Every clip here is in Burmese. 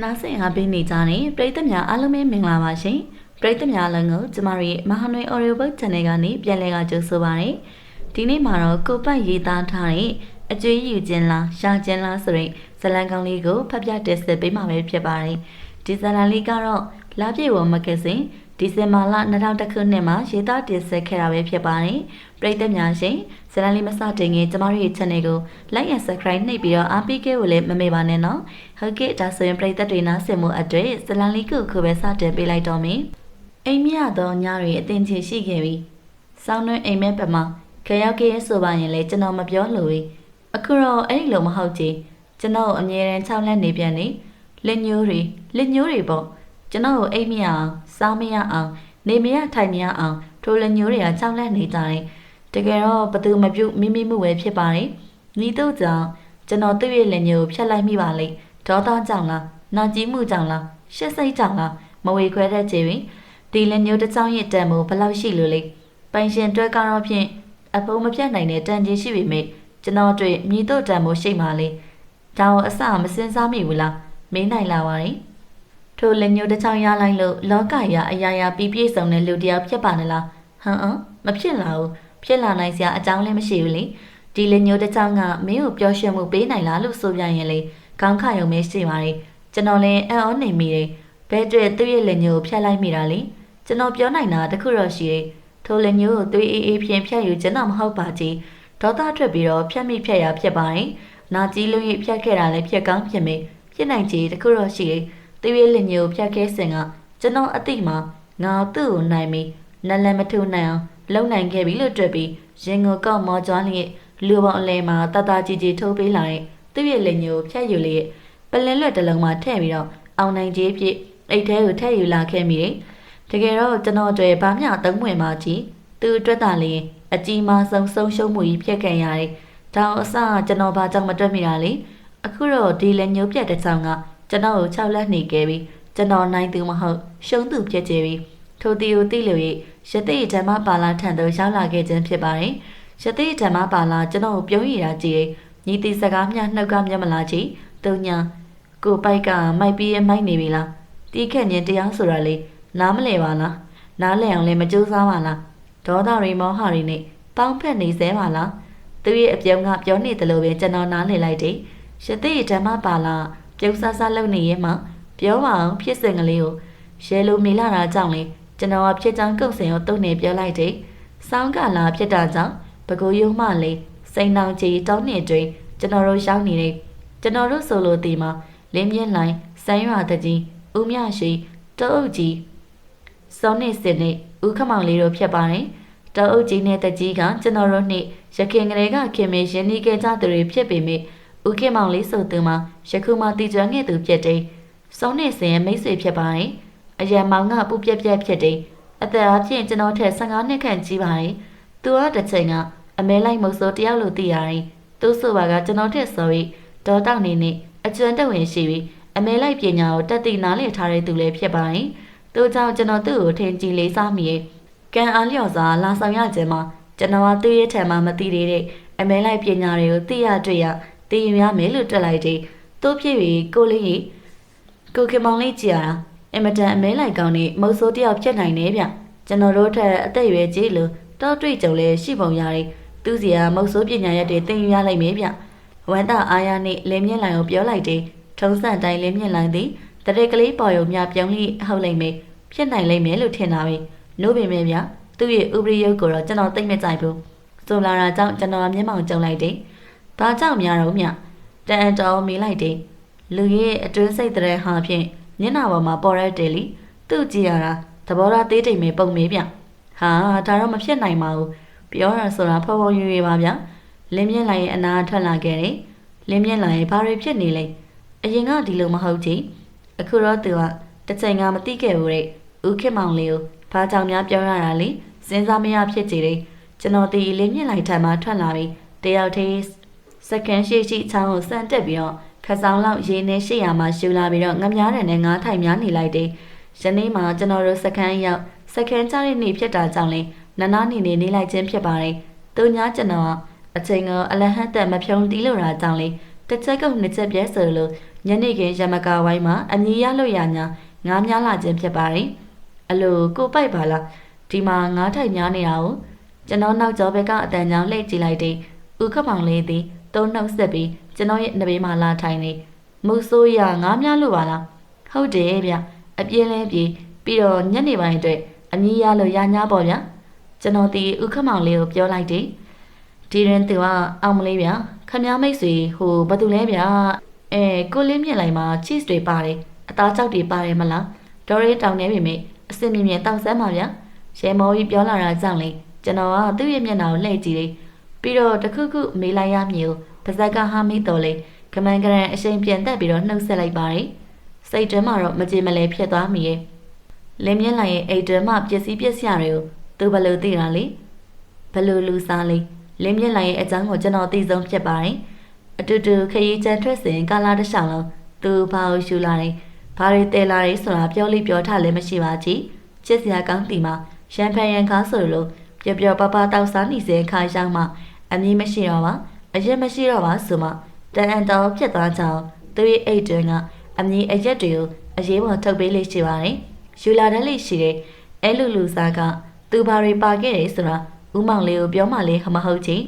နားဆင်အားပေးနေကြတဲ့ပရိသတ်များအားလုံးပဲမင်္ဂလာပါရှင်ပရိသတ်များလည်းကိုကျမတို့ရဲ့မဟာနွေ Audio Book Channel ကနေပြန်လည်ကကြိုဆိုပါရစေဒီနေ့မှာတော့ကိုပတ်ရေးသားထားတဲ့အကျွေးယူခြင်းလားရှာခြင်းလားဆိုတဲ့ဇာတ်လမ်းကောင်းလေးကိုဖတ်ပြတင်ဆက်ပေးမှာပဲဖြစ်ပါတယ်ဒီဇာတ်လမ်းလေးကတော့လာပြေဝမဂ္ဂဇင်း ဒီဇင်ဘာလ2000ခုနှစ်မှာရေးသားတင်ဆက်ခဲ့တာပဲဖြစ်ပါတယ်ပရိသတ်များရှင်ဇာတ်လမ်းလေးမစတင်ခင်ကျမတို့ရဲ့ channel ကို like and subscribe နှိပ်ပြီးတော့အားပေးခဲ့ဖို့လည်းမမေ့ပါနဲ့နော်ဟုတ်ကဲ့ဒါဆိုရင်ပရိသတ်တွေနားဆင်မှုအတွက်ဇာတ်လမ်းလေးကိုခုပဲစတင်ပေးလိုက်တော့မယ်အိမ်မြသောညတွေအတင်ချေရှိခဲ့ပြီစောင်းနှွင်းအိမ်မက်ပမာခရောက်ခဲ့ဆိုပါရင်လည်းကျွန်တော်မပြောလို့ဘူးအခုတော့အဲ့ဒီလိုမဟုတ်ကြည်ကျွန်တော်အမြဲတမ်းခြောက်လက်နေပြန်နေလက်ညိုးတွေလက်ညိုးတွေပေါ့ ကျွန်တော်ကိုအိမ်မရအောင်စောင်းမရအောင်နေမရထိုင်မရအောင်ထိုလက်ညိုးတွေကခြောက်လက်နေကြတယ်တကယ်တော့ဘသူမပြုတ်မိမိမှုပဲဖြစ်ပါတယ်ဤသို့ကြောင့်ကျွန်တော်သူ့ရဲ့လက်ညိုးကိုဖျက်လိုက်မိပါလေဒေါသကြောင့်လားနာကျင်မှုကြောင့်လားရှက်စိတ်ကြောင့်လားမဝေခွဲတတ်ကြပြီဒီလက်ညိုးတစ်ချောင်းရဲ့တန်မို့ဘယ်လောက်ရှိလို့လဲပိုင်ရှင်တွဲကားတော့ဖြင့်အဖုံးမပြတ်နိုင်တဲ့တန်ကြီးရှိပေမဲ့ကျွန်တော်တို့မြည်တို့တန်မို့ရှိမှလေဒါကိုအစမစင်စားမိဘူးလားမင်းနိုင်လာပါရင် ထိုလက်ညိုးတစ်ချောင်းရလိုက်လို့လောကရအရာရာပြည့်ပြည့်စုံတဲ့လူတစ်ယောက်ဖြစ်ပါနလားဟမ်အမ်မဖြစ်လာဘူးဖြစ်လာနိုင်စရာအကြောင်းလည်းမရှိဘူးလေဒီလက်ညိုးတစ်ချောင်းကမင်းကိုပျော်ရွှင်မှုပေးနိုင်လားလို့ဆိုပြရင်လေခေါင်းခရုံပဲရှိပါတယ်ကျွန်တော်လည်းအံ့ဩနေမိတယ်ဘဲတွေ့သူ့ရဲ့လက်ညိုးကိုဖြတ်လိုက်မိတာလေကျွန်တော်ပြောနိုင်တာတခုတော့ရှိတယ်ထိုလက်ညိုးကိုသွေးအေးအေးဖြင့်ဖြတ်ယူကျွန်တော်မဟုတ်ပါကြီးဒေါသထွက်ပြီးတော့ဖြတ်မိဖြတ်ရဖြစ်ပါတယ်နာကြီးလုံးရိပ်ဖြတ်ခဲ့တာလည်းဖြတ်ကောင်းဖြစ်မိဖြစ်နိုင်ကြီးတခုတော့ရှိတယ် သူ့ရဲ့လက်ညိုးကိုဖြတ်ခဲ့စဉ်ကကျွန်တော်အတိမှာငါသူ့ကိုနိုင်ပြီးနလန်မထုံနိုင်အောင်လုံနိုင်ခဲ့ပြီလို့တွေ့ပြီးရင်ကိုကောက်မော်ကြွားလျက်လူပေါင်းအလဲမှာတတကြီးကြီးထိုးပေးလာတဲ့သူ့ရဲ့လက်ညိုကိုဖြတ်ယူလျက်ပလင်လွတ်တစ်လုံးမှာထည့်ပြီးတော့အောင်နိုင်ကြီးဖြစ်အိတ်ထဲကိုထည့်ယူလာခဲ့မိတယ်။တကယ်တော့ကျွန်တော်တို့ဘာမျှသုံးဝင်မှကြီးသူအတွက်သာလျင်အကြီးမားဆုံးဆုံးရှုံးမှုကြီးဖြစ်ခဲ့ရတယ်။ဒါအစကျွန်တော်ဘာကြောင့်မတွက်မိတာလဲ။အခုတော့ဒီလက်ညိုပြတ်တဲ့ကြောင့်က ကျွန်တော်ကို၆လက်နေခဲ့ပြီးကျွန်တော်နိုင်သူမဟုတ်ရှုံးသူဖြစ်ကြပြီ။ထိုတီကိုတိလို့ရရတိဓမ္မပါလာထံသို့ရောက်လာခဲ့ခြင်းဖြစ်ပါတယ်။ရတိဓမ္မပါလာကျွန်တော်ကိုပြုံးရတာကြည့်ညီတီစကားမျှနှုတ်ကမျက်မလာကြည့်။သူညာကိုပိုက်ကမိုက်ပြီးမိုက်နေပြီလား။တီးခက်ညင်တရားဆိုတာလေနားမလဲပါလား။နားလဲအောင်လည်းမကြိုးစားပါလား။ဒေါသတွေမောဟတွေနဲ့ပေါင်းဖက်နေစဲပါလား။သူရဲ့အပြုံးကပြောနေတယ်လို့ပဲကျွန်တော်နားလည်လိုက်တယ်။ရတိဓမ္မပါလာ ပြုံးဆဆလုပ်နေရဲ့မှပြောပါအောင်ဖြစ်စဉ်ကလေးကိုရဲလိုမေလာတာကြောင့်လေကျွန်တော်ကဖြစ်ချောင်းကုတ်စင်ကိုတုံနေပြောလိုက်တယ်။စောင်းကလာဖြစ်တာကြောင့်ဘကိုယုံမလေးစိန်နောင်ကြီးတောင်းနေတွင်ကျွန်တော်တို့ရှောင်းနေတယ်။ကျွန်တော်တို့ဆိုလိုတီမှာလင်းမြင့်လိုင်းစမ်းရွာတကြီးဦးမြရှိတောအုပ်ကြီးစောနေစစ်နဲ့ဦးခမောင်လေးတို့ဖြစ်ပါတယ်။တောအုပ်ကြီးနဲ့တကြီးကကျွန်တော်တို့နှစ်ရခင်ကလေးကခင်မေရင်းနှီးခဲ့ကြသူတွေဖြစ်ပေမဲ့ ဦးခင်မောင်လေးဆိုသူမှာယခုမှတည်ကြငဲ့သူဖြစ်တယ်။စောနေစင်ရဲ့မိတ်ဆွေဖြစ်ပါတယ်။အရန်မောင်ကပူပြက်ပြက်ဖြစ်တယ်။အသက်အချင်းကျွန်တော်ထက်15နှစ်ခန့်ကြီးပါတယ်။သူကတစ်ချိန်ကအမဲလိုက်မုတ်ဆိုတယောက်လို့သိရတယ်။သူဆိုပါကကျွန်တော်ထက်ဆိုပြီးဒေါ်တောက်နေနဲ့အကျွမ်းတဝင်ရှိပြီးအမဲလိုက်ပညာကိုတက်တည်နားလည်ထားတဲ့သူလည်းဖြစ်ပါတယ်။သူကြောင့်ကျွန်တော်သူ့ကိုထင်ကြည်လေးစားမိရဲ့ကံအားလျော်စွာလာဆောင်ရခြင်းမှာကျွန်တော်ကသူ့ရဲ့ထံမှာမသိသေးတဲ့အမဲလိုက်ပညာတွေကိုသိရတွေ့ရ သိယူရမယ်လို့တွက်လိုက်တယ်။သူ့ဖြစ်ပြီးကိုလေးကြီးကိုခင်မောင်လေးကြည်ရတာအင်မတန်အမဲလိုက်ကောင်းနေမုတ်ဆိုးတယောက်ဖြစ်နိုင်တယ်ဗျ။ကျွန်တော်တို့ထက်အသက်အရွယ်ကြီးလို့တော့တွေ့ကြုံလဲရှိပုံရတယ်။သူစီကမုတ်ဆိုးပညာရက်တွေသိယူရလိုက်မယ်ဗျ။ဝမ်းသာအားရနဲ့လင်းမြင့်လိုင်ကိုပြောလိုက်တယ်။ထုံးစံတိုင်းလင်းမြင့်လိုင်သည်တရက်ကလေးပေါ်ရုံများပြောင်းလိဟုတ်လိုက်မယ်။ဖြစ်နိုင်လိမ့်မယ်လို့ထင်တာပဲ။နို့ပေမဲ့ဗျ။သူ့ရဲ့ဥပရိယုတ်ကိုတော့ကျွန်တော်သိမ့်မကြိုက်ဘူး။ဆိုလာတာကြောင့်ကျွန်တော်မျက်မှောင်ကြုံလိုက်တယ်။ ဘာကြောင့်များတော့မြ။တန်အန်တော်မေးလိုက်တယ်။လူရဲ့အတွင်းစိတ်တဲ့ဟာဖြင့်မျက်နှာပေါ်မှာပေါ်ရက်တယ်လीသူ့ကြည့်ရတာသဘောထားသေးတိမ်ပဲပုံမေးဗျ။ဟာဒါတော့မဖြစ်နိုင်ပါဘူး။ပြောရဆိုတာဖော်ဖော်ရွရွပါဗျ။လင်းမြင့်လိုက်ရဲ့အနာထွက်လာခဲ့တယ်။လင်းမြင့်လိုက်ရဲ့ဘာတွေဖြစ်နေလဲ။အရင်ကဒီလိုမဟုတ်ကြည့်။အခုတော့သူကတစ်ချိန်ကမသိခဲ့ဘူးတဲ့။ဦးခင်မောင်လေးကိုဘာကြောင့်များပြောရတာလဲ။စဉ်းစားမရဖြစ်ကြတယ်။ကျွန်တော်ဒီလင်းမြင့်လိုက်ထံမှာထွက်လာပြီးတယောက်တည်း စကန်ရှိရှိချောင်းကိုစမ်းတက်ပြီးတော့ခဆောင်လောက်ရေနေရှိရမှာရှူလာပြီးတော့ငများတယ်နဲ့ငါးထိုင်များနေလိုက်တယ်။ယနေ့မှကျွန်တော်တို့စကန်ရောက်စကန်ကြတဲ့နေ့ဖြစ်တာကြောင့်လေနနာနေနေနေလိုက်ခြင်းဖြစ်ပါတယ်။သူညာကျွန်တော်အချိန်ကအလဟတ်တက်မဖြုံးတီးလို့တာကြောင့်လေတစ်ချက်ကုတ်နှစ်ချက်ပြဲဆိုလို့ညနေခင်းရမကာဝိုင်းမှာအမည်ရလို့ရညာငားများလာခြင်းဖြစ်ပါတယ်အလိုကိုပိုက်ပါလားဒီမှာငားထိုင်များနေတာကိုကျွန်တော်နောက်ကျောဘက်ကအတန်ကြောင်လှည့်ကြည့်လိုက်တဲ့ဥခပောင်လေးသည် သုံးနှုတ်ဆက်ပြီးကျွန်တော်ရဲ့နှဘေးမှာလာထိုင်နေမုတ်ဆိုးရငားများလို့ပါလားဟုတ်တယ်ဗျအပြင်းလဲပြေးပြီးတော့ညနေပိုင်းအတွက်အမည်ရလို့ရညာပေါ့ဗျကျွန်တော်ဒီဥခမောင်လေးကိုပြောလိုက်တယ်ဒီရင်သူကအောင်မလေးဗျခမည်းမိတ်ဆွေဟိုဘာတူလဲဗျအဲကိုလင်းမြင်လိုက်မှာ cheese တွေပါတယ်အသားကြောက်တွေပါတယ်မလားဒေါ်ရဲတောင်နေပြီမိအစင်မြင်မြင်တောက်ဆမ်းပါဗျရဲမော်ကြီးပြောလာတာကြောင့်လေကျွန်တော်ကသူ့ရဲ့မျက်နှာကိုလှည့်ကြည့်တယ် ပြီးတော့တခုခုမေးလိုက်ရမည်ကိုပါဇက်ကဟာမိတော်လေကမန်ကရန်အရှိန်ပြန်တက်ပြီးတော့နှုတ်ဆက်လိုက်ပါတယ်စိတ်ထဲမှာတော့မကြေမလဲဖြစ်သွားမိရဲ့လင်းမြင့်လိုက်ရဲ့အိတ်တဲမှပျက်စီးပျက်စီးရတွေကိုသူဘယ်လိုသိတာလဲဘယ်လိုလူစားလဲလင်းမြင့်လိုက်ရဲ့အကြောင်းကိုကျွန်တော်သိဆုံးဖြစ်ပါတယ်အတူတူခရီးချမ်းထွက်စဉ်ကာလာတစ်လျှောက်လုံးသူဘာကိုရှူလာတယ်ဘာတွေတဲလာတယ်ဆိုတာပြောလိပြောထလည်းမရှိပါကြည်ချစ်စရာကောင်းတီမှာရန်ဖန်ရန်ကားဆိုလို့ပျော်ပျော်ပါပါတောက်စားနေစဉ်ခါရောက်မှ အမည်မရှိတော့ပါအရက်မရှိတော့ပါဆိုမှတန်အန်တော်ဖြစ်သွားကြအောင်သူရဲ့အိတ်တွင်ကအမည်အရက်တွေကိုအရေးပေါ်ထုတ်ပေးလေးရှိပါတယ်ယူလာတတ်လေးရှိတဲ့အဲလူလူစားကသူဘာတွေပါခဲ့တယ်ဆိုတာဦးမောင်လေးကိုပြောမှလေးမဟုတ်ချင်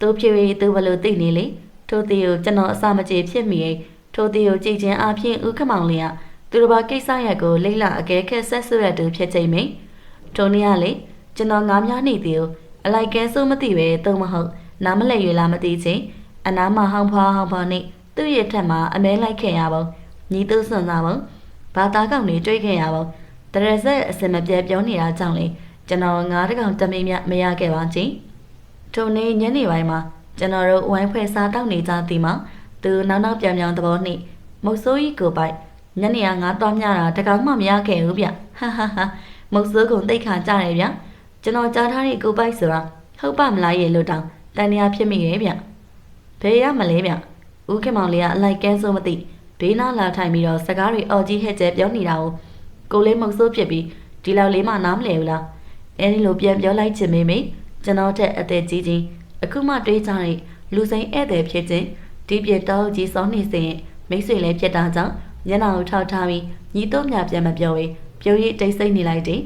သူဖြေရီသူဘလို့သိနေလေထိုတီကိုကျွန်တော်အစာမကြေဖြစ်မိရဲ့ထိုတီကိုကြည်ချင်းအဖြစ်ဦးခမောင်လေးကသူတို့ဘာကိစ္စရက်ကိုလိမ့်လာအကဲခက်ဆက်ဆွရတူဖြစ်ချိန်မိထိုနေ့ကလေကျွန်တော်ငားများနေသည်ကို အလိုက်ကဲစိုးမသိပဲသုံးမဟုတ်နားမလဲရွေလာမသိချင်းအနားမှာဟောင်းဖွားဟောင်းဖွားနေသူ့ရဲ့ထက်မှာအမဲလိုက်ခဲ့ရပါညီသူစွန်စားပါဘာသားကောင်တွေတွေးခဲ့ရပါတရဆက်အစင်မပြဲပြောနေတာကြောင့်လေကျွန်တော်ငားတကောင်တမင်းမြမရခဲ့ပါချင်းထိုနေ့ညနေပိုင်းမှာကျွန်တော်တို့ဝိုင်းဖွဲ့စားတောက်နေကြသည်မှာသူနောက်နောက်ပြောင်ပြောင်သဘောနှိမုတ်ဆိုးကြီးကိုပိုက်ညနေကငါတော့မြတာတကောင်မှမရခဲ့ဘူးဗျဟာဟာဟာမုတ်ဆိုးကုန်တိတ်ခါကြတယ်ဗျ ကျွန်တော်ကြားထားတဲ့ကိုပိုက်ဆိုတာဟုတ်ပါမလားရဲ့လို့တောင်တန်တရားဖြစ်မိရဲ့ဗျဘယ်ရမလဲဗျဦးခင်မောင်လေးကအလိုက်ကဲဆိုးမသိဘေးနားလာထိုင်ပြီးတော့စကားတွေအော်ကြီးဟဲ့ကျဲပြောနေတာကိုကိုလေးမုတ်ဆိုးဖြစ်ပြီးဒီလောက်လေးမှနားမလဲဘူးလားအဲဒီလိုပြန်ပြောလိုက်ချင်မိမိကျွန်တော်တက်အသက်ကြီးချင်းအခုမှတွေးကြတဲ့လူစိန်ဧည့်သည်ဖြစ်ခြင်းဒီပြတောက်ကြီးစောင်းနေစဉ်မိတ်ဆွေလည်းဖြစ်တာကြောင့်မျက်နှာကိုထောက်ထားပြီးညီတော့မြပြန်မပြောဘဲပြုံးရည်တိတ်ဆိတ်နေလိုက်တယ်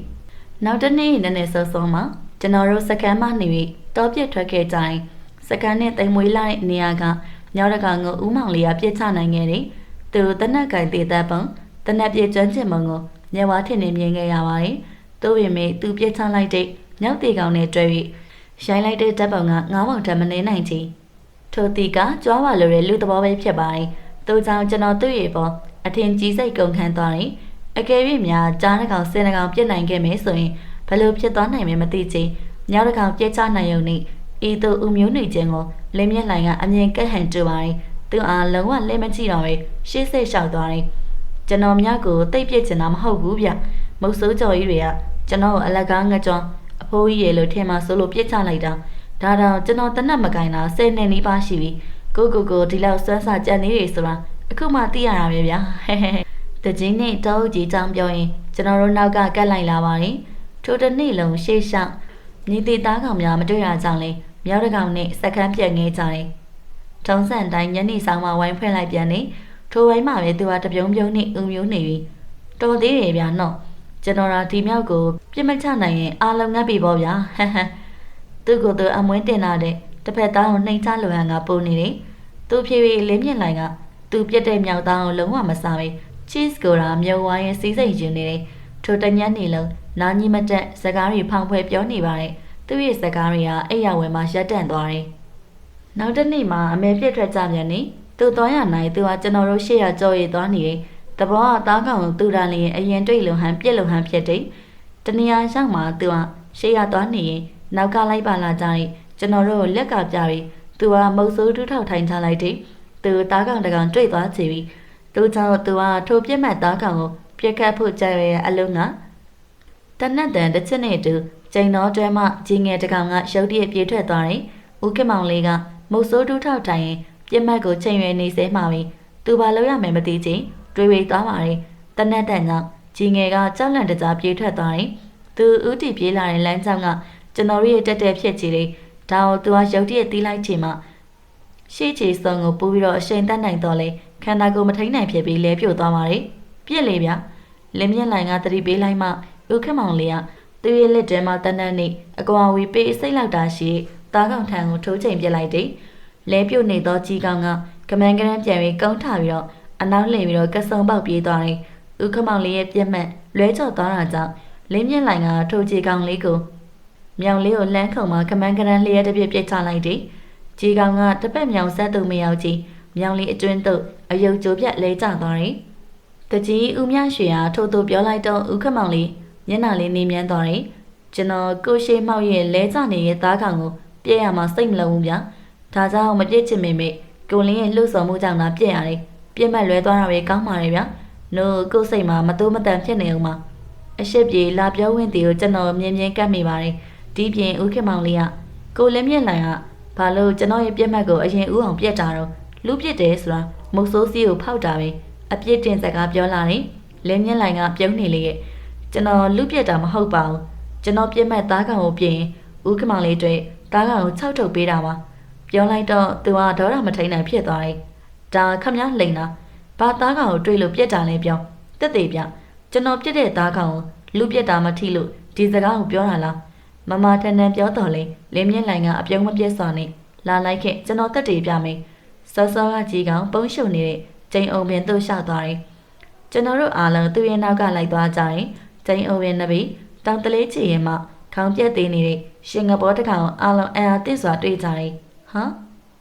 နောက်တနေ့နည်းနည်းစောစောမှကျွန်တော်တို့စကန်မှနေပြီးတောပြစ်ထွက်ခဲ့ကြရင်စကန်နဲ့တိမ်မွေးလိုက်နေရာကညောင်းတကငုံဦးမောင်လေးကပြစ်ချနိုင်ခဲ့တယ်သူတနက်ကင်သေးတဲ့ပုံတနက်ပြကျွမ်းကျင်မုံကိုညဝါထင်နေမြင်ခဲ့ရပါတယ်သို့ပေမဲ့သူပြစ်ချလိုက်တဲ့ညောက်တီကောင်နဲ့တွေ့ပြီးရိုင်းလိုက်တဲ့တပ်ပုံကငါးမောင်ထက်မနေနိုင်ချီထိုတီကကြွားပါလို့ရလူသဘောပဲဖြစ်ပါတယ်သူကြောင့်ကျွန်တော်သူ့ရဲ့ပေါ်အထင်ကြီးစိတ်ကုန်ခန်းသွားတယ် အကယ်၍များကြားတစ်ကောင်စင်တစ်ကောင်ပြစ်နိုင်ခဲ့မယ်ဆိုရင်ဘယ်လိုဖြစ်သွားနိုင်မယ်မသိချင်ညောက်တစ်ကောင်ပြစ်ချနိုင်ုံနဲ့ဤသူဥမျိုးနေခြင်းကိုလင်းမြက်လိုင်ကအမြင်ကက်ဟန်တူပါတယ်သူအားလုံးဝလဲမကြည့်တော့ပဲရှေ့စိတ်လျှောက်သွားတယ်ကျွန်တော်မြတ်ကိုတိတ်ပြစ်ချင်တာမဟုတ်ဘူးဗျမုတ်ဆိုးကြော်ကြီးတွေကကျွန်တော်ကိုအလက်ကားငကြွအဖိုးကြီးရေလို့ထင်မှဆိုလို့ပြစ်ချလိုက်တာဒါတော့ကျွန်တော်တနက်မကင်တာဆယ်နှစ်နီးပါးရှိပြီကိုကိုကိုဒီလောက်စွမ်းစာကြံနေရဆိုတာအခုမှသိရတာပဲဗျာဟဲဟဲ တကြီးနဲ့တောက်ကြီးကြောင်းပြောရင်ကျွန်တော်တို့နောက်ကကတ်လိုက်လာပါတယ်ထိုတနေ့လုံးရှေ့လျှောက်ညီသေးသားကောင်များမတွေ့ရကြလေမြောက်တကောင်နဲ့စက္ကန့်ပြက်ငဲကြတယ်ထုံးစံတိုင်းညနေဆောင်မှဝိုင်းဖွင့်လိုက်ပြန်နေထိုဝိုင်းမှာပဲသူကတပြုံးပြုံးနဲ့အုံမျိုးနေပြီတော်သေးတယ်ဗျာနော်ကျွန်တော်ကဒီမြောက်ကိုပြစ်မချနိုင်ရင်အားလုံးငတ်ပြီပေါ့ဗျာဟမ်ဟမ်သူ့ကိုယ်သူအမွှင်းတင်လာတဲ့တစ်ဖက်သားကိုနှိမ်ချလိုဟန်ကပုံနေတယ်သူဖြည်းဖြည်းလင်းမြင့်လိုက်ကသူပြက်တဲ့မြောက်သားကိုလုံးဝမစားပဲ cheese ကိုရာမြုံဝိုင်းရဲ့စီးစိမ်ယူနေတယ်ထိုတညက်နေလုံးနာကြီးမတက်စကားတွေဖောင်ဖွဲပြောနေပါတယ်သူ့ရဲ့စကားတွေကအိယာဝယ်မှာရက်တန့်သွားတယ်နောက်တစ်နေ့မှာအမေပြစ်ထွက်ကြပြန်နေသူသွားရနိုင်သူကကျွန်တော်တို့ရှေ့ရကြော်ရည်သွားနေတယ်တဘောကသားကောင်သူတန်လျင်အရင်တွေ့လုံဟန်ပြက်လုံဟန်ဖြစ်တယ်တနေရာရောက်မှာသူကရှေ့ရသွားနေရင်နောက်ကလိုက်ပါလာကြတယ်ကျွန်တော်တို့လက်ကပြပြီးသူကမုတ်ဆိုးထူးထောက်ထိုင်ချလိုက်တယ်သူသားကောင်တကောင်တွေ့သွားချီပြီး သူကြောင့်သူကထိုပြက်မှတ်သားကောင်ကိုပြက်ခတ်ဖို့ကြံရရဲ့အလုံးကတနတ်တန်တစ်ချက်နဲ့တူကျိန်တော်တွဲမှကြီးငယ်တကောင်ကရုတ်တရက်ပြေးထွက်သွားတယ်ဦးကမောင်လေးကမုတ်ဆိုးထူးထောက်ထိုင်ရင်ပြက်မှတ်ကိုချိန်ရွယ်နေစေမှပြီသူဘာလုပ်ရမယ်မသိချင်းတွေးဝေသွားပါတယ်တနတ်တန်ကြောင့်ကြီးငယ်ကကြောက်လန့်တကြားပြေးထွက်သွားတယ်သူဥတီပြေးလာတဲ့လမ်းကြောင်းကကျွန်တော်ရဲ့တက်တက်ဖြစ်ကြည်လေးဒါကိုသူကရုတ်တရက်တီးလိုက်ချိန်မှာရှေ့ချေစုံကိုပိုးပြီးတော့အရှိန်တက်နိုင်တော့လေ ခခန္ဓာကိုယ်မထိန်နိုင်ဖြစ်ပြီးလဲပြို့သွားပါတယ်ပြစ်လေဗျလင်းမြင့်လိုင်ကတတိပေးလိုက်မှဥခက်မောင်လေးကသူ့ရဲ့လက်ထဲမှာတန်းတန်းနေအကွာဝေးပေးစိတ်လောက်တာရှိတားကောင်ထံကိုထိုးချိန်ပြစ်လိုက်တယ်လဲပြို့နေသောကြီးကောင်ကကမန်ကရန်ပြန်ပြီးကုန်းထပြီးတော့အနောက်လှည့်ပြီးတော့ကဆုံပေါက်ပြေးသွားတယ်ဥခက်မောင်လေးရဲ့ပြက်မှတ်လွဲချော်သွားတာကြောင့်လင်းမြင့်လိုင်ကထိုးကြီးကောင်လေးကိုမြောင်လေးကိုလှမ်းခုံမှာကမန်ကရန်လျက်တစ်ပြက်ပြစ်ချလိုက်တယ်ကြီးကောင်ကတစ်ပတ်မြောင်ဆက်သူမရောက်ကြီးမြောင်လေးအတွင်းသို့ အယုတ်ကြိုပြက်လဲကျသွားတယ်။တကြီးဦးမြရွှေဟာထို့သို့ပြောလိုက်တော့ဦးခမောင်လေးမျက်နှာလေးနေမြန်းသွားတယ်။ကျွန်တော်ကိုရှိမောက်ရဲ့လဲကျနေတဲ့သားကောင်ကိုပြည့်ရမှာစိတ်မလုံးဘူးဗျာ။ဒါကြောင့်မပြည့်ချင်မိမိကိုလင်းရဲ့လှုပ်ဆောင်မှုကြောင့်သာပြည့်ရတယ်။ပြည့်မဲ့လွဲသွားတာပဲကောင်းပါရဲ့ဗျာ။နို့ကိုယ်စိတ်မှာမတိုးမတန်ဖြစ်နေအောင်ပါ။အရှိပြေလာပြောဝင်တီကိုကျွန်တော်မြင်မြင်ကတ်မိပါတယ်။ဒီပြင်ဦးခင်မောင်လေးကကိုလည်းမြင့်လိုင်ကဘာလို့ကျွန်တော်ရဲ့ပြက်မှတ်ကိုအရင်ဦးအောင်ပြက်တာတော့လူပြစ်တယ်ဆိုတာ မုတ်ဆိုးစီးကိုဖောက်တာပဲအပြစ်တင်စကားပြောလာတယ်လင်းမြင့်လိုင်ကပြုံးနေလေရဲ့ကျွန်တော်လူပြစ်တာမဟုတ်ပါဘူးကျွန်တော်ပြစ်မဲ့သားကောင်ကိုပြင်ဦးခမောင်လေးတွေ့သားကောင်ကို၆ထုတ်ပေးတာပါပြောလိုက်တော့သူကဒေါရမထိန်နိုင်ဖြစ်သွားတယ်ဒါခမည်းလိန်တာဘာသားကောင်ကိုတွေ့လို့ပြစ်တာလဲပြောတက်သေးပြကျွန်တော်ပြစ်တဲ့သားကောင်ကိုလူပြစ်တာမထိလို့ဒီစကားကိုပြောတာလားမမထန်ထန်ပြောတော်လေလင်းမြင့်လိုင်ကအပြုံးမပြစ်စွာနဲ့လာလိုက်ခဲ့ကျွန်တော်တက်တည်ပြမယ် စောစောကကြီးကောင်ပုံရှုံနေတဲ့ကျိန်အောင်ပင်တို့ရှောက်သွားတယ်။ကျွန်တော်တို့အားလုံးသူ့ရဲ့နောက်ကလိုက်သွားကြရင်ကျိန်အောင်ပင်နှစ်ပြီးတောင်တလေးချီရင်မှခေါင်းပြက်သေးနေတဲ့ရှင်ငဘောတကောင်အားလုံးအံအားတင့်စွာတွေ့ကြတယ်။ဟမ်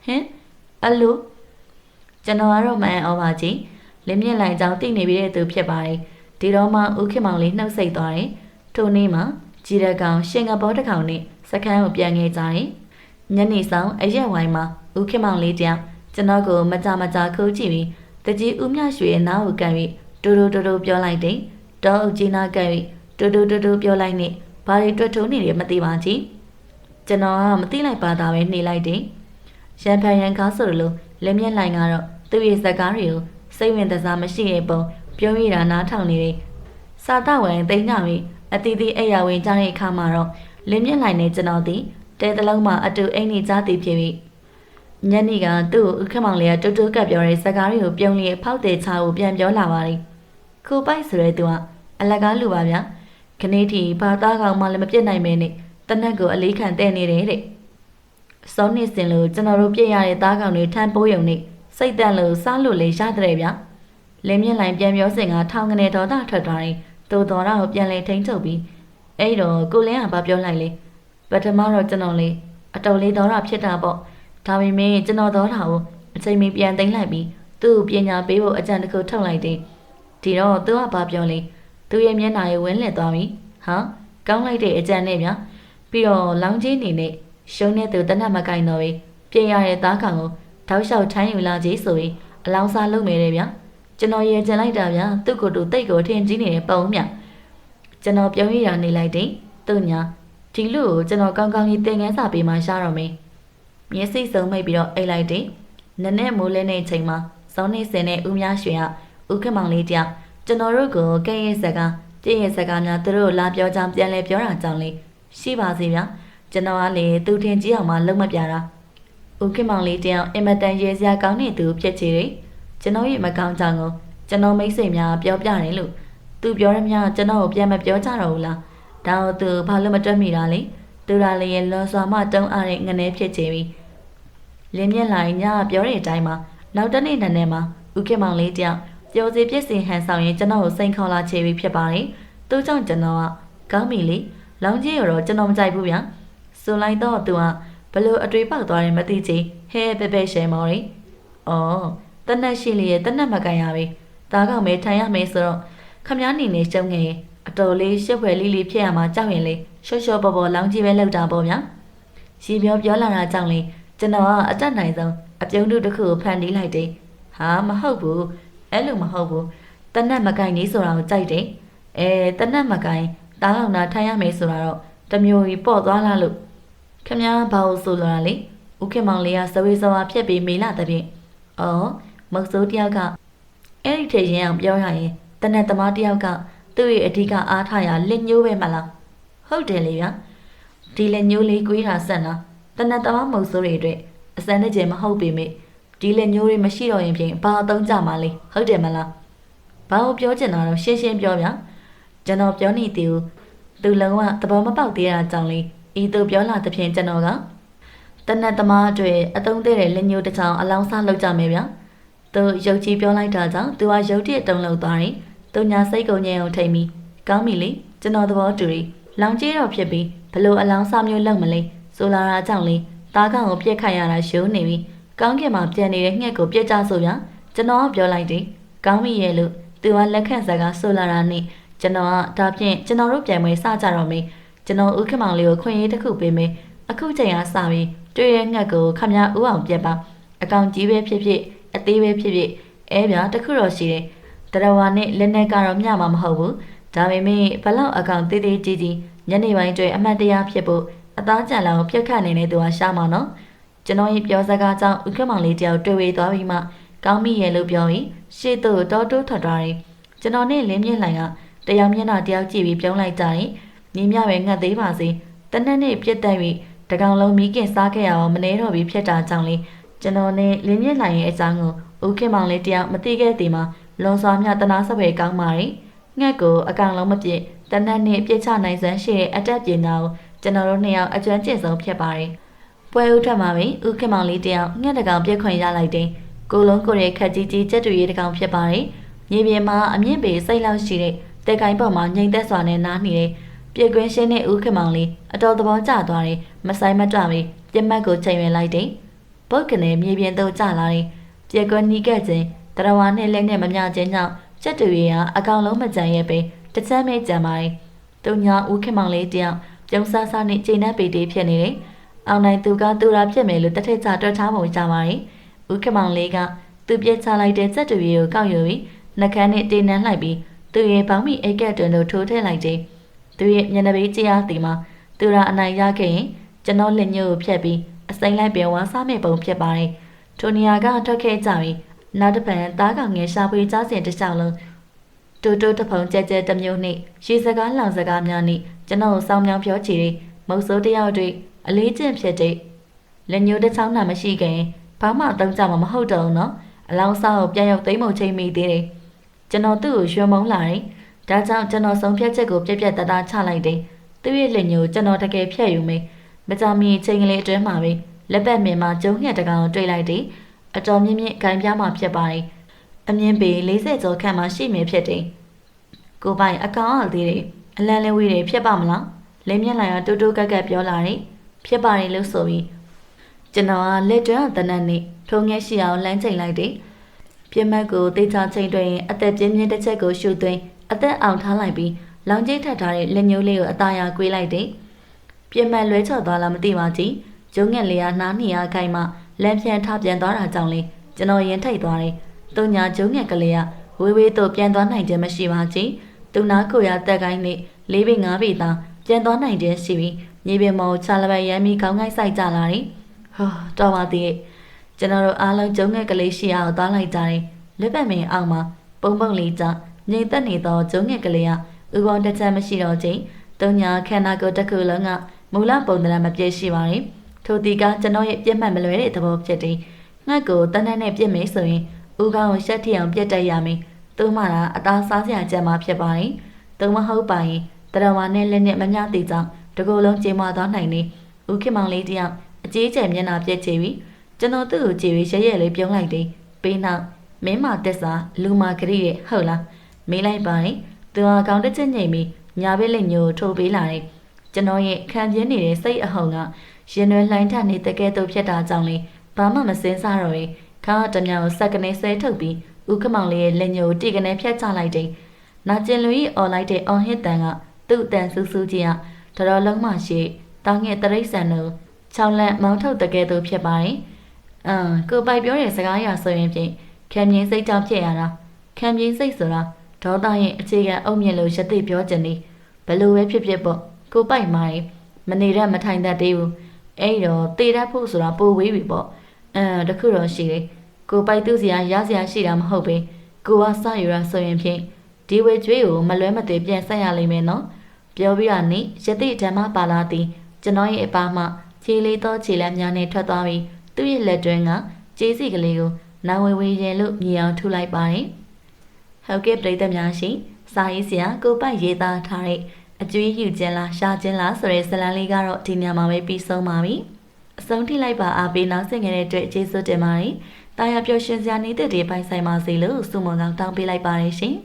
ဟင်အလိုကျွန်တော်ကတော့မအံ့ဩပါကြီးလင်းမြင့်လိုက်ကြောင်းတိတ်နေပြီးတဲ့သူဖြစ်ပါတယ်။ဒီတော့မှဦးခင်မောင်လေးနှုတ်ဆက်သွားတယ်။ထိုနေ့မှာကြီးရကောင်ရှင်ငဘောတကောင်နဲ့စခန်းကိုပြန်ခဲ့ကြတယ်။ညနေဆောင်အရက်ဝိုင်းမှာဦးခင်မောင်လေးတယောက် ကျွန်တော်ကိုမကြမကြခိုးကြည့်ပြီးတကြီးဦးမြရွှေရဲ့နားကိုကန်ပြီးတူတူတူတူပြောလိုက်တယ်။တောအုပ်ကြီးနားကန်ပြီးတူတူတူတူပြောလိုက်နေဘာတွေတွေ့ထုံးနေတယ်မသိပါကြီး။ကျွန်တော်ကမသိလိုက်ပါသားပဲနှေးလိုက်တယ်။ရန်ဖန်ရန်ကားဆိုလိုလက်မျက်လိုက်ကတော့သူ့ရဲ့ဇက်ကားတွေကိုစိတ်ဝင်တစားမရှိတဲ့ပုံပြောရတာနားထောင်နေတယ်။စာတဝင်သိမ်းကြပြီးအတီးတီးအိယာဝင်ကြတဲ့အခါမှာတော့လက်မျက်လိုက်နေကျွန်တော်သည်တဲတလုံးမှာအတူအိမ်နေကြသည်ဖြစ်ပြီး ညနေကသူ့ကိုအခက်မောင်လေးကတူတူကပ်ပြောတဲ့စကားတွေကိုပြုံးလျက်ဖောက်တဲ့ချာကိုပြန်ပြောလာပါတယ်။ခုပိုက်ဆိုတဲ့သူကအလကားလူပါဗျာ။ခနေ့ထီဘာသားကောင်မှလည်းမပြစ်နိုင်မဲနဲ့တနက်ကိုအလေးခံတဲ့နေတယ်တဲ့။စောနေစင်လို့ကျွန်တော်တို့ပြည့်ရတဲ့သားကောင်တွေထမ်းပိုးယုံနေစိတ်တန်လို့စားလို့လေရတဲ့ဗျာ။လင်းမြင့်လိုင်ပြန်ပြောစင်ကထောင်ကနေတော်တာထွက်သွားတယ်။တိုးတော်တာကိုပြန်လေထိန်းချုပ်ပြီးအဲ့တော့ကိုလင်းကဘာပြောလိုက်လဲ။ပထမတော့ကျွန်တော်လေးအတော်လေးတော်တာဖြစ်တာပေါ့။ ဒါပေမဲ့ကျွန်တော်သောတာကိုအချိန်မီပြန်သိမ်းလိုက်ပြီးသူ့ကိုပညာပေးဖို့အကြံတစ်ခုထုတ်လိုက်တယ်ဒီတော့သူကဘာပြောလဲသူရဲ့မျက်နှာရဲ့ဝင်းလည်သွားပြီဟာကောင်းလိုက်တဲ့အကြံနဲ့ဗျာပြီးတော့လောင်းချင်းနေနဲ့ရှုံးတဲ့သူတနတ်မကင်တော့ပြီပြင်ရတဲ့သားကောင်ကိုတောက်လျှောက်ထမ်းယူလာကြီးဆိုပြီးအလောင်းစားလုပ်မယ်တဲ့ဗျာကျွန်တော်ရေကျင်လိုက်တာဗျာသူ့ကိုယ်တူတိတ်ကိုထင်ကြီးနေတဲ့ပုံမြကျွန်တော်ပြုံးရရနေလိုက်တယ်သူညာဒီလူကိုကျွန်တော်ကောင်းကောင်းကြီးသင်ခန်းစာပေးမှရှားတော့မယ် မျက်စိစုံမိတ်ပြီးတော့အိတ်လိုက်တယ်။နနဲ့မိုးလဲနေချိန်မှာစောင်းနေစင်နဲ့ဦးများရွှေကဦးခမောင်လေးတယောက်ကျွန်တော်တို့ကိုကဲ့ရဲ့စကားပြည့်ရဲ့စကားများသူတို့လာပြောကြောင်းပြန်လဲပြောတာကြောင့်လေရှိပါစေဗျာကျွန်တော်ကလေသူထင်ကြီးအောင်မှလုံးမပြတာဦးခင်မောင်လေးတယောက်အင်မတန်ရဲစရာကောင်းနေသူဖြစ်ချေတယ်ကျွန်တော်ရဲ့မကောင်းကြောင်ကိုကျွန်တော်မိတ်ဆွေများပြောပြတယ်လို့သူပြောရမြကျွန်တော်ကိုပြန်မပြောကြတော့ဘူးလားဒါတော့သူဘာလို့မတွက်မိတာလဲ သူရာလေးရဲ့လွန်စွာမှတုံးအားတဲ့ငနေဖြစ်ချေပြီးလင်းမြင့်လိုက်ညပြောတဲ့အတိုင်းမှာနောက်တနေ့နံနက်မှာဦးခင်မောင်လေးတယောက်ပျော်စီပြည့်စင်ဟန်ဆောင်ရင်ကျွန်တော်ကိုစိန်ခေါ်လာချေပြီးဖြစ်ပါတယ်။သူကြောင့်ကျွန်တော်ကကောင်းပြီလေ။လောင်းကြီးရတော့ကျွန်တော်မကြိုက်ဘူးဗျာ။ဆိုလိုက်တော့သူကဘလို့အတွေ့ပေါက်သွားတယ်မသိချေဟဲပဲပဲရှယ်မော်ရီ။အော်တနက်ရှိလေရဲ့တနက်မကန်ရပြီ။ဒါကောင်မဲထိုင်ရမယ်ဆိုတော့ခမားနေနေရှုံးငယ် အတော်လေးရှက်ဖွယ်လေးလေးဖြစ်ရမှာကြောက်ရင်လေရှော့ရှော့ပေါ်ပေါ်လောင်းကြီးပဲလောက်တာပေါ့ဗျာ။ရီပြောပြောလာတာကြောင့်လေကျွန်တော်ကအတက်နိုင်ဆုံးအပြုံးတို့တစ်ခုကိုဖန်တီးလိုက်တယ်။ဟာမဟုတ်ဘူး။အဲ့လိုမဟုတ်ဘူး။တနက်မကင်ကြီးဆိုတာကိုကြိုက်တယ်။အဲတနက်မကင်တားလောက်နာထိုင်ရမယ်ဆိုတာတော့တမျိုးကြီးပေါ့သွားလားလို့ခမည်းဘာလို့ဆိုလိုတာလဲ။ဦးခင်မောင်လေးကစဝေးစဝါဖြက်ပြီးမေလာတဲ့ဖြင့်။အော်မုတ်စိုးတယောက်ကအဲ့ဒီထည့်ရင်အောင်ပြောရရင်တနက်သမားတယောက်က သူ့ရဲ့အဓိကအားထားရလက်ညှိုးပဲမလား။ဟုတ်တယ်လေဗျာ။ဒီလက်ညှိုးလေးကွေးတာဆက်လား။တနတ်သမားမုတ်ဆိုးတွေအတွက်အစမ်းနဲ့ကျဲမဟုတ်ပေမဲ့ဒီလက်ညိုးတွေမရှိတော့ရင်ဖြင့်ဘာအသုံးကြမှာလဲဟုတ်တယ်မလားဘာလို့ပြောချင်တာတော့ရှင်းရှင်းပြောဗျာကျွန်တော်ပြောနေသေးဘူးသူလုံးဝသဘောမပေါက်သေးတာကြောင့်လေဤသူပြောလာသဖြင့်ကျွန်တော်ကတနတ်သမားအတွေ့အသုံးသေးတဲ့လက်ညိုးတစ်ချောင်းအလောင်းစားလုပ်ကြမယ်ဗျာသူရုပ်ကြီးပြောလိုက်တာကြောင့်သူကရုပ်တရက်တုံးလောက်သွားတယ် သူညာစိတ်ကုန်ငြိမ်အောင်ထိန်ပြီးကောင်းပြီလေကျွန်တော်သဘောတူပြီလောင်ကြီးတော့ဖြစ်ပြီးဘလို့အလောင်းစားမျိုးလုပ်မလဲဆိုလာတာကြောင့်လေတားကောင်ကိုပြက်ခတ်ရတာရှိုးနေပြီကောင်းကင်မှာပြန်နေတဲ့ငှက်ကိုပြက်ကြဆိုဗျာကျွန်တော်ကပြောလိုက်တယ်ကောင်းပြီရဲ့လို့သူကလက်ခံစကားဆိုလာတာနဲ့ကျွန်တော်ကဒါဖြင့်ကျွန်တော်တို့ပြန်မွေစကြတော့မေးကျွန်တော်ဥက္ကမောင်လေးကိုခွင့်ရေးတစ်ခုပေးမေးအခုချိန်ကစပြီးတွေ့ရငှက်ကိုခမရဥအောင်ပြက်ပါအကောင်ကြီးပဲဖြစ်ဖြစ်အသေးပဲဖြစ်ဖြစ်အဲဗျာတခုတော့ရှိတယ် တရဝါနဲ့လက်နဲ့ကတော့မျှမှာမဟုတ်ဘူးဒါပေမဲ့ဘလောက်အကောင်တေးသေးကြီးကြီးညနေပိုင်းကျွဲအမှတ်တရဖြစ်ဖို့အသားကြံလောင်ပြက်ခတ်နေတဲ့သူကရှားမှာနော်ကျွန်တော်ရဲ့ပြောစကားကြောင့်ဥက္ကမောင်လေးတယောက်တွေ့ဝေသွားပြီးမှကောင်းမိရဲ့လို့ပြောရင်ရှေ့သို့တောတိုးထွက်သွားတယ်ကျွန်တော်နဲ့လင်းမြင့်လှိုင်ကတယောက်မျက်နှာတယောက်ကြည့်ပြီးပြုံးလိုက်ကြတယ်ညီမြပဲငတ်သေးပါစေတနက်နေ့ပြက်တက်ပြီးတကောင်လုံးမိခင်စားခဲ့ရအောင်မနေတော့ပြီးဖြစ်တာကြောင့်လေကျွန်တော်နဲ့လင်းမြင့်လှိုင်ရဲ့အကြောင်းကိုဥက္ကမောင်လေးတယောက်မသိခဲ့သေးမှ လွန်စွာမြတနာစပယ်ကောင်းပါရီငှက်ကိုအကောင်လုံးမပြစ်တနက်နေ့ပြစ်ချနိုင်စမ်းရှိတဲ့အတက်ပညာကိုကျွန်တော်တို့နှစ်ယောက်အကျွမ်းကျင်ဆုံးဖြစ်ပါတယ်ပွဲဥထက်မှာပဲဥက္ကမောင်လေးတယောက်ငှက်တကောင်ပြက်ခွင်ရလိုက်တယ်ကိုလုံးကိုရဲ့ခက်ကြီးကြီးကြက်တူရီတကောင်ဖြစ်ပါတယ်မြေပြင်မှာအမြင့်ပေစိတ်လောက်ရှိတဲ့တဲကိုင်းပေါ်မှာငိမ့်သက်စွာနဲ့နားနေတဲ့ပြေကွင်းရှင်းတဲ့ဥက္ကမောင်လေးအတော်သဘောကျသွားတယ်မဆိုင်မတွပြီပြက်မှတ်ကိုချိန်ရွယ်လိုက်တယ်ပုတ်ကနေမြေပြင်သို့ကျလာတယ်ပြေကွင်းနီးကပ်ခြင်း တရဝါနဲ့လက်နဲ့မမျှခြင်းကြောင့်ကြက်တူရီကအကောင်လုံးမကြံရဲ့ပဲတချမ်းမဲကြံပါတယ်သူညာဥက္ကမောင်လေးတယောက်ပြုံးဆဆနဲ့ချိန်နှက်ပေတေးဖြစ်နေတယ်အောင်နိုင်သူကသူရာဖြစ်မယ်လို့တထက်ချတွက်ထားပုံကြပါတယ်ဥက္ကမောင်လေးကသူပြက်ချလိုက်တဲ့ကြက်တူရီကိုကောက်ယူပြီးနှကန်းနဲ့တေးနှမ်းလိုက်ပြီးသူရဲ့ဘောင်းမီအိတ်ကက်တွင်တို့ထိုးထည့်လိုက်တယ်။သူရဲ့မျက်နှာပေးကြည့်ရသည်မှာသူရာအနိုင်ရခဲ့ရင်ကျွန်တော်လက်ညှိုးကိုဖြတ်ပြီးအစိမ့်လိုက်ပြန်ဝါစားမဲ့ပုံဖြစ်ပါတယ်။ထိုနေရာကထွက်ခဲ့ကြပြီး နောက်တစ်ပံသားကောင်ငယ်ရှာဖွေကြားစဉ်တစ်လျှောက်လုံးတူတူတဖုံကြဲကြဲတစ်မျိုးနဲ့ရေစကားလောင်စကားများနဲ့ကျွန်တော်စောင်းမြောင်းပြောချီတွေမုတ်ဆိုးတယောက်တွေအလေးကျင့်ဖြစ်တဲ့လက်ညှိုးတစ်ချောင်းနာမရှိခင်ဘာမှတုံးကြမှာမဟုတ်တော့ဘူးနော်အလောင်းစားကိုပြန်ရောက်သိမ်းမုံချိန်မိသေးတယ်ကျွန်တော်သူ့ကိုရွှေမုံလာတယ်။ဒါကြောင့်ကျွန်တော်ဆုံးဖြတ်ချက်ကိုပြက်ပြက်တသားချလိုက်တယ်။သူ့ရဲ့လက်ညိုကျွန်တော်တကယ်ဖြတ်ယူမယ်။မကြမီချိန်ကလေးအတွင်းမှာပဲလက်ပတ်မြင်မှာကျုံညက်တကောင်တွေ့လိုက်တယ်။ အတော်မြင့်မြင့်ဂိုင်းပြားမှာဖြစ်ပါတယ်။အမြင့်ပေ40ကျော်ခန့်မှရှိမြင်ဖြစ်တယ်။ကိုပိုင်အကောင်အားသေးတယ်။အလန်းလေးဝေးတယ်ဖြစ်ပါမလား။လင်းမြင့်လိုက်ရတူတူကက်ကက်ပြောလာတယ်။ဖြစ်ပါတယ်လို့ဆိုပြီးကျွန်တော်ကလက်တွန်းတနတ်နဲ့ထုံငယ်ရှိအောင်လမ်းချိန်လိုက်တယ်။ပြမတ်ကိုတိတ်ချချိန်တွင်အသက်ပြင်းပြင်းတစ်ချက်ကိုရှူသွင်းအသက်အောင်ထားလိုက်ပြီးလောင်ကျိတ်ထပ်ထားတဲ့လက်ညှိုးလေးကိုအသားရကွေးလိုက်တယ်။ပြမတ်လွဲချော်သွားလားမသိပါကြီး။ကျုံငက်လေးကနားနေရခိုင်မှ လမ်းပြန်ထပြန်သွားတာကြောင့်လေကျွန်တော်ရင်ထိတ်သွားတယ်။သူညာကျုံငက်ကလေးကဝေးဝေးတော့ပြန်သွားနိုင်ခြင်းမရှိပါကြီး။သူနာကိုရတက်ကိုင်းနဲ့လေးပေငါးပေသာပြန်သွားနိုင်ခြင်းရှိပြီးမြေပြင်မောချလာပဲရမ်းပြီးခေါင်းကိုက်ဆိုင်ကြလာတယ်။ဟောတော်ပါသေးရဲ့။ကျွန်တော်တို့အားလုံးကျုံငယ်ကလေးရှိအောင်သွားလိုက်ကြတယ်လက်ပတ်မင်းအောင်မှာပုံပုံလေးကြငြိမ်သက်နေသောကျုံငယ်ကလေးကဥပေါင်းတစ်ချက်မရှိတော့ချိန်တုံညာခန္ဓာကိုယ်တစ်ခုလုံးကမူလပုံသဏ္ဍာန်မပြည့်ရှိပါဘူး ထိုတီကကျွန်တော်ရဲ့ပြက်မှတ်မလွယ်တဲ့သဘောဖြစ်တယ်ငှက်ကိုတန်းတန်းနဲ့ပြစ်မယ်ဆိုရင်ဥကောင်းကိုရှက်ထီအောင်ပြက်တက်ရမယ်သူမှလာအသားစားစရာကြမ်းမှာဖြစ်ပါတယ်သူမဟုတ်ပါရင်တရဝါနဲ့လက်နဲ့မမျှသေးကြောင်းတကူလုံးကြေမွာသွားနိုင်နေဦးခင်မောင်လေးတယောက်အကြီးကျယ်မျက်နှာပြက်ချပြီးကျွန်တော်သူ့ကိုကြည့်ပြီးရဲရဲလေးပြုံးလိုက်တယ်ပေးနောက်မင်းမတက်စာလူမာဂရိရဲ့ဟုတ်လားမေးလိုက်ပါရင်သူဟာကောင်းတစ်ချက်ညိတ်ပြီးညာဘက်လက်ညိုထိုးပေးလာတယ်ကျွန်တော်ရဲ့ခံပြင်းနေတဲ့စိတ်အဟုန်က ရင်ရွယ်လှိုင်းထနေတကယ်တော့ဖြစ်တာကြောင့်လေဘာမှမစင်းစားတော့ရင်ခါတမြောင်စက်ကနေဆဲထုတ်ပြီးဥကမောင်လေးရဲ့လက်ညိုတိကနေဖြတ်ချလိုက်တယ်နာကျင်လူကြီးအော်လိုက်တဲ့အော်ဟစ်တန်ကသူ့အတန်ဆူဆူကြီးကတော်တော်လုံးမှရှိတောင်းငယ်တရိษံတို့ချောင်းလက်မောင်းထုတ်တကယ်တော့ဖြစ်ပါတယ်အမ်ကိုပိုက်ပြောတဲ့စကားရဆိုရင်ဖြင့်ခံမြင်စိတ်ကြောင့်ဖြစ်ရတာခံမြင်စိတ်ဆိုတာဒေါသရဲ့အခြေခံအုံမြင့်လို့ရသိပြောချင်နေဘလို့ပဲဖြစ်ဖြစ်ပေါ့ကိုပိုက်မိုင်းမနေရမထိုင်တတ်သေးဘူး အဲ့တော့တေတတ်ဖို့ဆိုတာပိုဝေးပြီပေါ့အမ်တခုတော့ရှိတယ်ကိုပိုက်သူစရာရစရာရှိတာမဟုတ်ပဲကိုကစယူရဆိုရင်ဖြင့်ဒီဝေကျွေးကိုမလွဲမသွေပြန်ဆက်ရလိမ့်မယ်နော်ပြောပြီးတော့နိယတိဓမ္မပါလာသည်ကျွန်တော်ရဲ့အပါမှခြေလေးသောခြေလက်များနဲ့ထွက်သွားပြီးသူ့ရဲ့လက်တွင်းကကျေးစီကလေးကိုနာဝေဝေရဲလို့မြည်အောင်ထုလိုက်ပါတယ်။ဟုတ်ကဲ့ပြည်သက်များရှင်စာရေးဆရာကိုပိုက်ရေးသားထားတဲ့ အကျွေးယူခြင်းလားရှာခြင်းလားဆိုတဲ့ဇာတ်လမ်းလေးကတော့ဒီညမှာပဲပြီးဆုံးပါပြီ။အဆုံးထိလိုက်ပါအားပေးနောက်ဆက်ငယ်တဲ့အတွက်ကျေးဇူးတင်ပါတယ်။တာယာပျော်ရွှင်စရာနေတဲ့တွေပိုင်ဆိုင်ပါစေလို့ဆုမွန်ကောင်းတောင်းပေးလိုက်ပါတယ်ရှင်။